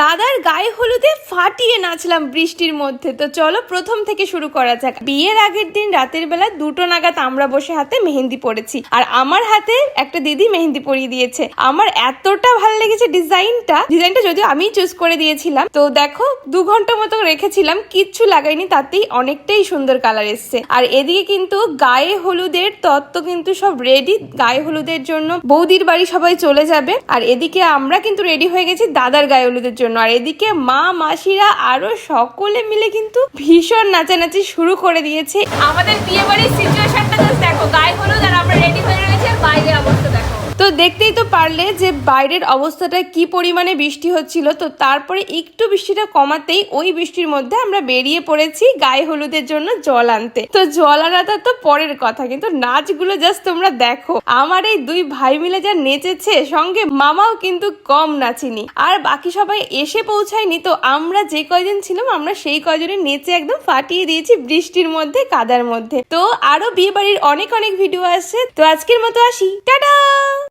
দাদার গায়ে হলুদে ফাটিয়ে নাচলাম বৃষ্টির মধ্যে। তো চলো প্রথম থেকে শুরু করা যাক। বিয়ের আগের দিন রাতের বেলা দুটো নাগাদ আমরা বসে হাতে মেহেন্দি পড়েছি আর আমার হাতে একটা দিদি মেহেন্দি পরিয়ে দিয়েছে। আমার এতটা ভালো লেগেছে ডিজাইনটা। ডিজাইনটা যদিও আমি চুজ করে দিয়েছিলাম। তো দেখো, দু ঘণ্টা মতো রেখেছিলাম, কিচ্ছু লাগাইনি, তাতেই অনেকটাই সুন্দর কালার এসছে। আর এদিকে কিন্তু গায়ে হলুদের তত্ত্ব কিন্তু সব রেডি গায়ে হলুদের জন্য বৌদির বাড়ি সবাই চলে যাবে। আর এদিকে আমরা কিন্তু রেডি হয়ে গেছি দাদার গায়ে হলুদের জন্য। আর এদিকে মা, মাসিরা আরও সকলে মিলে কিন্তু ভীষণ নাচানাচি শুরু করে দিয়েছে। আমাদের বিয়ে বাড়ির সিচুয়েশনটা দেখো গায়ে তো দেখতেই তো পারলে যে বাইরের অবস্থাটা কি পরিমাণে বৃষ্টি হচ্ছিল, তো তারপরে একটু বৃষ্টিটা কমাতেই ওই বৃষ্টির মধ্যে আমরা বেরিয়ে পড়েছি গায়ে হলুদের জন্য জল আনতে। তো জল আনাটা তো পরের কথা, কিন্তু নাচগুলো জাস্ট তোমরা দেখো। আমার এই দুই ভাই মিলে যা নেচেছে, সঙ্গে মামাও কিন্তু কম নাচিনি। আর বাকি সবাই এসে পৌঁছায়নি, তো আমরা যে কয়জন ছিলাম, আমরা সেই কয়জনে নেচে একদম ফাটিয়ে দিয়েছি বৃষ্টির মধ্যে, কাদার মধ্যে। তো আরও বিয়ে বাড়ির অনেক অনেক ভিডিও আসছে, তো আজকের মতো আসি। টাটা!